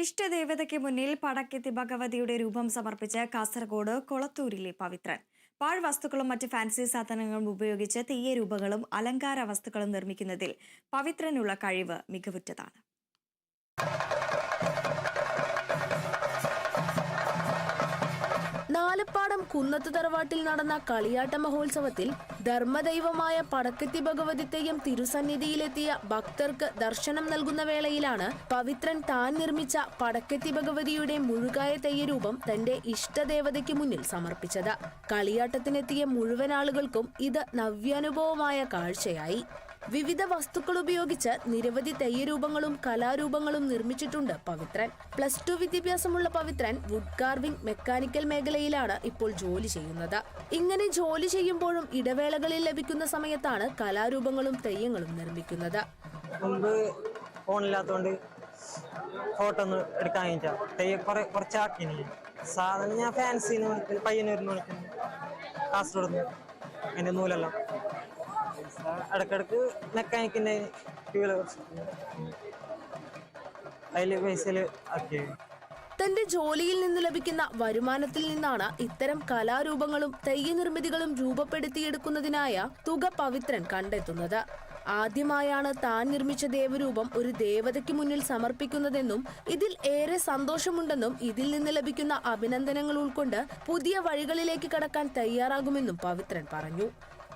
ഇഷ്ടദേവതയ്ക്ക് മുന്നിൽ പടക്കെത്തി ഭഗവതിയുടെ രൂപം സമർപ്പിച്ച് കാസർഗോഡ് കൊളത്തൂരിലെ പവിത്രൻ. പാഴ്വസ്തുക്കളും മറ്റ് ഫാൻസി സാധനങ്ങളും ഉപയോഗിച്ച് തെയ്യ രൂപങ്ങളും അലങ്കാര വസ്തുക്കളും നിർമ്മിക്കുന്നതിൽ പവിത്രനുള്ള കഴിവ് മികവുറ്റതാണ്. നാലപ്പാടം കുന്നത്ത് തറവാട്ടിൽ നടന്ന കളിയാട്ട മഹോത്സവത്തിൽ ധർമ്മദൈവമായ പടക്കത്തി ഭഗവതി തെയ്യം തിരുസന്നിധിയിലെത്തിയ ഭക്തർക്ക് ദർശനം നൽകുന്ന വേളയിലാണ് പവിത്രൻ താൻ നിർമ്മിച്ച പടക്കത്തി ഭഗവതിയുടെ മുഴുകായ തെയ്യരൂപം തന്റെ ഇഷ്ടദേവതയ്ക്ക് മുന്നിൽ സമർപ്പിച്ചത്. കളിയാട്ടത്തിനെത്തിയ മുഴുവൻ ആളുകൾക്കും ഇത് നവ്യാനുഭവമായ കാഴ്ചയായി. വിവിധ വസ്തുക്കൾ ഉപയോഗിച്ച് നിരവധി തെയ്യരൂപങ്ങളും കലാരൂപങ്ങളും നിർമ്മിച്ചിട്ടുണ്ട് പവിത്രൻ. പ്ലസ് ടു വിദ്യാഭ്യാസമുള്ള പവിത്രൻ വുഡ് കാർവിംഗ് മെക്കാനിക്കൽ മേഖലയിലാണ് ഇപ്പോൾ ജോലി ചെയ്യുന്നത്. ഇങ്ങനെ ജോലി ചെയ്യുമ്പോഴും ഇടവേളകളിൽ ലഭിക്കുന്ന സമയത്താണ് കലാരൂപങ്ങളും തെയ്യങ്ങളും നിർമ്മിക്കുന്നത്. മുമ്പ് ഫോണില്ലാത്തതുകൊണ്ട് ഫോട്ടോ എടുക്കാൻ കാസർഗോഡ് നൂലെല്ലാം. ഇടക്കിടക്ക് മെക്കാനിക്കിന്റെ കുറച്ച് അതിൽ തന്റെ ജോലിയിൽ നിന്ന് ലഭിക്കുന്ന വരുമാനത്തിൽ നിന്നാണ് ഇത്തരം കലാരൂപങ്ങളും തെയ്യ നിർമ്മിതികളും രൂപപ്പെടുത്തിയെടുക്കുന്നതിനായ തുക പവിത്രൻ കണ്ടെത്തുന്നത്. ആദ്യമായാണ് താൻ നിർമ്മിച്ച ദേവരൂപം ഒരു ദേവതയ്ക്ക് മുന്നിൽ സമർപ്പിക്കുന്നതെന്നും ഇതിൽ ഏറെ സന്തോഷമുണ്ടെന്നും ഇതിൽ നിന്ന് ലഭിക്കുന്ന അഭിനന്ദനങ്ങൾ ഉൾക്കൊണ്ട് പുതിയ വഴികളിലേക്ക് കടക്കാൻ തയ്യാറാകുമെന്നും പവിത്രൻ പറഞ്ഞു.